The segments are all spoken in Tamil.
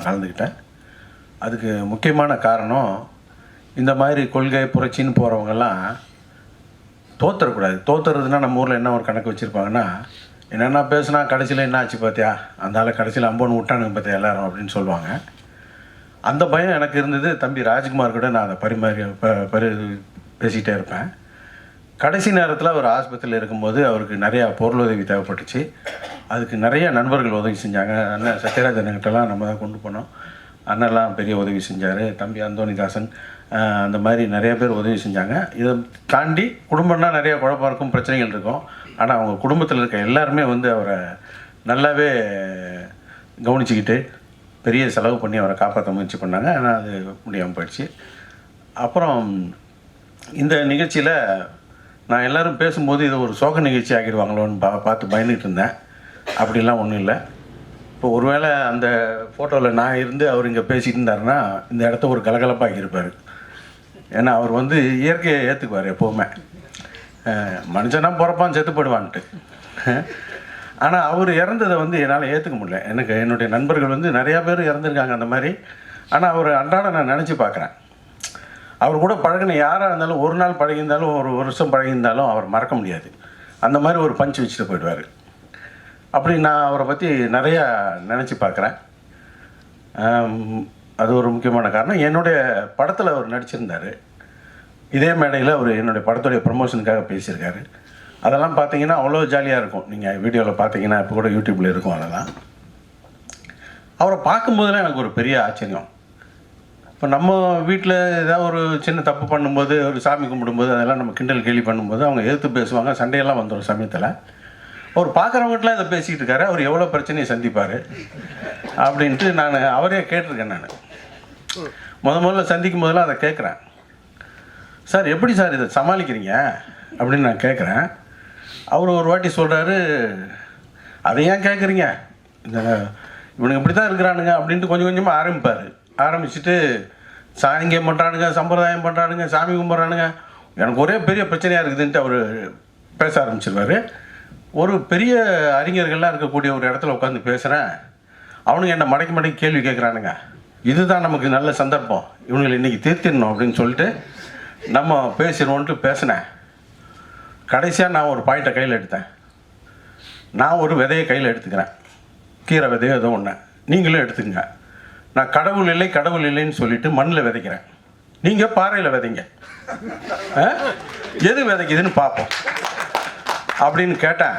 இதில் கலந்துக்கிட்டேன். அதுக்கு முக்கியமான காரணம் இந்த மாதிரி கொள்கை புரட்சின்னு போகிறவங்கெல்லாம் தோத்துறக்கூடாது. தோத்துறதுன்னா நம்ம ஊரில் என்ன ஒரு கணக்கு வச்சுருப்பாங்கன்னா என்னென்ன பேசுனா கடைசியில் என்ன ஆச்சு பார்த்தியா அந்தால கடைசியில் அம்போன்னு விட்டானுங்க பார்த்தியா எல்லாரும் அப்படின்னு சொல்லுவாங்க. அந்த பயம் எனக்கு இருந்தது. தம்பி ராஜ்குமார் கூட நான் அதை பரிமாறி ப- பரி பேசிகிட்டே இருப்பேன். கடைசி நேரத்தில் அவர் ஆஸ்பத்திரியில் இருக்கும்போது அவருக்கு நிறையா பொருளுதவி தேவைப்பட்டுச்சு. அதுக்கு நிறைய நண்பர்கள் உதவி செஞ்சாங்க. அண்ணன் சத்யராஜன் அண்ணன்கிட்டலாம் நம்ம தான் கொண்டு போனோம். அண்ணன்லாம் பெரிய உதவி செஞ்சார். தம்பி அந்தோணிதாசன் அந்த மாதிரி நிறைய பேர் உதவி செஞ்சாங்க. இதை தாண்டி குடும்பம்னா நிறைய குழப்பம் இருக்கும் பிரச்சனைகள் இருக்கும். ஆனால் அவங்க குடும்பத்தில் இருக்க எல்லாருமே வந்து அவரை நல்லாவே கவனிச்சுக்கிட்டு பெரிய செலவு பண்ணி அவரை காப்பாற்ற முயற்சி பண்ணாங்க. ஆனால் அது முடியாமல் போயிடுச்சு. அப்புறம் இந்த நிகழ்ச்சியில் நான் எல்லோரும் பேசும்போது இதை ஒரு சோக நிகழ்ச்சி ஆக்கிடுவாங்களோன்னு பா பார்த்து பயந்துட்டு இருந்தேன். அப்படிலாம் ஒன்றும் இல்லை. இப்போ ஒருவேளை அந்த ஃபோட்டோவில் நான் இருந்து அவர் இங்கே பேசிட்டு இருந்தாருன்னா இந்த இடத்த ஒரு கலகலப்பாக இருப்பார். ஏன்னா அவர் வந்து இயற்கையை ஏற்றுக்குவார் எப்போவுமே. மனுஷனாக பிறப்பான் செத்துப்படுவான்ட்டு ஆனால் அவர் இறந்ததை வந்து என்னால் ஏற்றுக்க முடியல. எனக்கு என்னுடைய நண்பர்கள் வந்து நிறையா பேர் இறந்துருக்காங்க அந்த மாதிரி. ஆனால் அவர் அன்றாட நான் நினச்சி பார்க்குறேன் அவர் கூட பழகின யாராக இருந்தாலும் ஒரு நாள் பழகியிருந்தாலும் ஒரு வருஷம் பழகியிருந்தாலும் அவர் மறக்க முடியாது. அந்த மாதிரி ஒரு பஞ்ச் வச்சுட்டு போயிடுவார். அப்படி நான் அவரை பற்றி நிறையா நினச்சி பார்க்குறேன். அது ஒரு முக்கியமான காரணம். என்னுடைய படத்தில் அவர் நடிச்சிருந்தார். இதே மேடையில் அவர் என்னுடைய படத்துடைய ப்ரமோஷனுக்காக பேசியிருக்காரு. அதெல்லாம் பார்த்தீங்கன்னா அவ்வளோ ஜாலியாக இருக்கும். நீங்கள் வீடியோவில் பார்த்தீங்கன்னா இப்போ கூட யூடியூப்பில் இருக்கும் அதெல்லாம். அவரை பார்க்கும்போதெல்லாம் எனக்கு ஒரு பெரிய ஆச்சரியம். இப்போ நம்ம வீட்டில் ஏதாவது ஒரு சின்ன தப்பு பண்ணும்போது ஒரு சாமி கும்பிடும்போது அதெல்லாம் நம்ம கிண்டல் கேலி பண்ணும்போது அவங்க எதிர்த்து பேசுவாங்க சண்டையெல்லாம் வந்துடும் சமயத்தில். அவர் பார்க்குறவங்கட்டலாம் இதை பேசிக்கிட்டு இருக்காரு. அவர் எவ்வளோ பிரச்சனையை சந்திப்பார் அப்படின்ட்டு நான் அவரே கேட்டிருக்கேன் நான். முத முதல்ல சந்திக்கும் போதெல்லாம் அதை கேட்குறேன். சார் எப்படி சார் இதை சமாளிக்கிறீங்க? அப்படின்னு நான் கேட்குறேன். அவர் ஒரு வாட்டி சொல்கிறாரு அதை ஏன் கேட்குறீங்க? இந்த இவனுங்க இப்படி தான் இருக்கிறானுங்க அப்படின்ட்டு கொஞ்சம் கொஞ்சமாக ஆரம்பிப்பார். ஆரம்பிச்சுட்டு சாங்கியம் பண்ணுறானுங்க சம்பிரதாயம் பண்ணுறானுங்க சாமி கும்பிட்றானுங்க. எனக்கு ஒரே பெரிய பிரச்சனையாக இருக்குதுன்ட்டு அவர் பேச ஆரம்பிச்சிருவார். ஒரு பெரிய அறிஞர்கள்லாம் இருக்கக்கூடிய ஒரு இடத்துல உட்காந்து பேசுகிறேன் அவனுங்க என்ன மடக்கி மடக்கி கேள்வி கேட்குறானுங்க இதுதான் நமக்கு நல்ல சந்தர்ப்பம். இவனுங்களை இன்றைக்கி தீர்த்திடணும் அப்படின்னு சொல்லிட்டு நம்ம பேசிடுவோன்ட்டு பேசினேன். கடைசியாக நான் ஒரு பாயிண்ட்டை கையில் எடுத்தேன். நான் ஒரு விதையை கையில் எடுத்துக்கிறேன். கீரை விதையோ ஏதோ ஒன்று நீங்களும் எடுத்துக்கங்க. நான் கடவுள் இல்லை கடவுள் இல்லைன்னு சொல்லிட்டு மண்ணில் விதைக்கிறேன். நீங்கள் பாறையில் விதைங்க. ஆ? எது விதைக்குதுன்னு பார்ப்போம். அப்படின்னு கேட்டேன்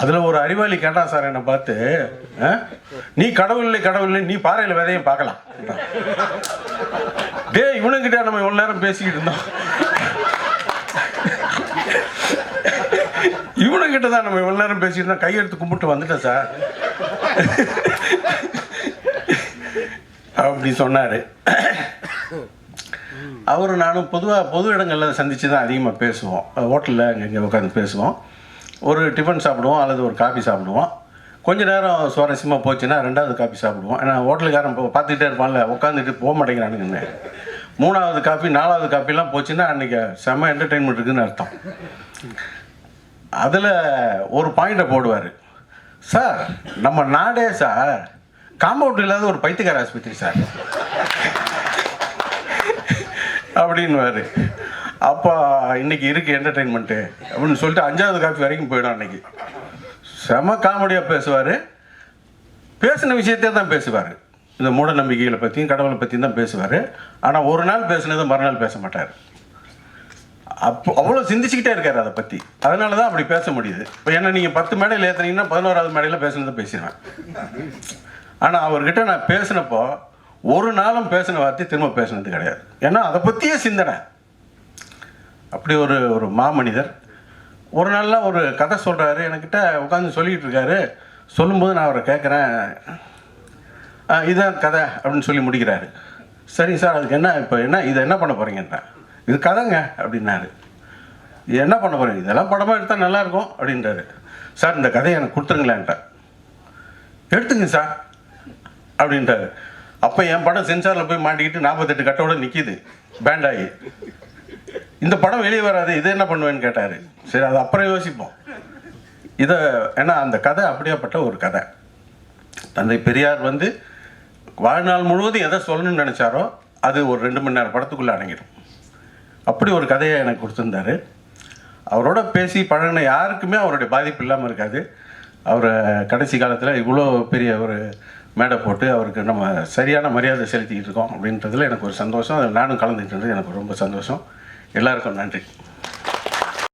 அதில் ஒரு அறிவாளி கேட்டான் சார் என்னை பார்த்து நீ கடவுள் இல்லை கடவுள் இல்லை நீ பாறையில் விதையும் பார்க்கலாம். டேய் இவனுங்கிட்ட நம்ம இவ்வளோ நேரம் பேசிக்கிட்டு இருந்தோம். இவனுங்கிட்ட தான் நம்ம இவ்வளோ நேரம் பேசிட்டு இருந்தோம். கையெடுத்து கும்பிட்டு வந்துட்டேன் சார். அப்படி சொன்னார். அவர் நானும் பொதுவாக பொது இடங்களில் சந்தித்து தான் அதிகமாக பேசுவோம் ஹோட்டலில் அங்கே இங்கே உட்காந்து பேசுவோம். ஒரு டிஃபன் சாப்பிடுவோம் அல்லது ஒரு காஃபி சாப்பிடுவோம். கொஞ்ச நேரம் சுவாரஸ்யமாக போச்சுன்னா ரெண்டாவது காஃபி சாப்பிடுவோம். ஏன்னா ஹோட்டலுக்காரன் இப்போ பார்த்துக்கிட்டே இருப்பான்ல உட்காந்துட்டு போக மாட்டேங்கிறானுங்கன்னு மூணாவது காஃபி நாலாவது காஃபிலாம் போச்சுன்னா அன்றைக்கி செம்ம என்டர்டெயின்மெண்ட் இருக்குதுன்னு அர்த்தம். அதில் ஒரு பாயிண்ட்டை போடுவார். சார் நம்ம நாடே சார் காம்பவுண்ட் இல்லாத ஒரு பைத்தியக்கார ஆஸ்பத்திரி சார். அப்படின்னுவாரு. அப்பா இன்னைக்கு இருக்கு என்டர்டெயின்மெண்ட்டு அப்படின்னு சொல்லிட்டு அஞ்சாவது காஃபி வரைக்கும் போயிடும் அன்னைக்கு. செம காமெடியாக பேசுவார். பேசின விஷயத்தே தான் பேசுவார். இந்த மூட நம்பிக்கைகளை பற்றியும் கடவுளை பற்றியும் தான் பேசுவார். ஆனால் ஒரு நாள் பேசுனதை மறுநாள் பேச மாட்டார். அப்போ அவ்வளோ சிந்திச்சுக்கிட்டே இருக்கார் அதை பற்றி அதனால தான் அப்படி பேச முடியுது. இப்போ ஏன்னா நீங்கள் பத்து மேடையில் ஏற்றுனீங்கன்னா பதினோராவது மேடையில் பேசுனதை பேசிடுவேன். ஆனால் அவர்கிட்ட நான் பேசினப்போ ஒரு நாளும் பேசின வார்த்தை திரும்ப பேசினது கிடையாது. ஏன்னா அதை பற்றியே சிந்தனை. அப்படி ஒரு ஒரு மாமனிதர். ஒரு நாள்லாம் ஒரு கதை சொல்கிறாரு என்கிட்ட உட்காந்து சொல்லிக்கிட்டு இருக்காரு. சொல்லும்போது நான் அவரை கேட்குறேன் இதான் கதை அப்படின்னு சொல்லி முடிக்கிறாரு. சரி சார் அதுக்கு என்ன இப்போ என்ன இதை என்ன பண்ண போகிறீங்கன்றேன் இது கதைங்க அப்படின்னாரு. இது என்ன பண்ண போகிறீங்க இதெல்லாம் படமாக எடுத்தால் நல்லாயிருக்கும் அப்படின்றாரு. சார் இந்த கதையை எனக்கு கொடுத்துருங்களேன்ட்டேன். எடுத்துங்க சார் அப்படின்றாரு. அப்போ என் படம் சென்சாரில் போய் மாட்டிக்கிட்டு நாற்பத்தெட்டு கட்டோட நிற்கிது பேண்ட் ஆகி. இந்த படம் வெளியே வராது இதை என்ன பண்ணுவேன்னு கேட்டார். சரி அது அப்புறம் யோசிப்போம். இதை ஏன்னா அந்த கதை அப்படியாப்பட்ட ஒரு கதை. தந்தை பெரியார் வந்து வாழ்நாள் முழுவதும் எதை சொல்லணும்னு நினச்சாரோ அது ஒரு ரெண்டு மணி நேரம் படத்துக்குள்ளே அடங்கிடும். அப்படி ஒரு கதையை எனக்கு கொடுத்துருந்தாரு. அவரோட பேசி பழகின யாருக்குமே அவருடைய பாதிப்பு இல்லாமல் இருக்காது. அவர் கடைசி காலத்தில் இவ்வளோ பெரிய ஒரு மேடை போட்டு அவருக்கு நம்ம சரியான மரியாதை செலுத்திக்கிட்டு இருக்கோம் அப்படின்றதுல எனக்கு ஒரு சந்தோஷம். அதில் நானும் கலந்துக்கிட்டது எனக்கு ரொம்ப சந்தோஷம். எல்லாருக்கும் நன்றி.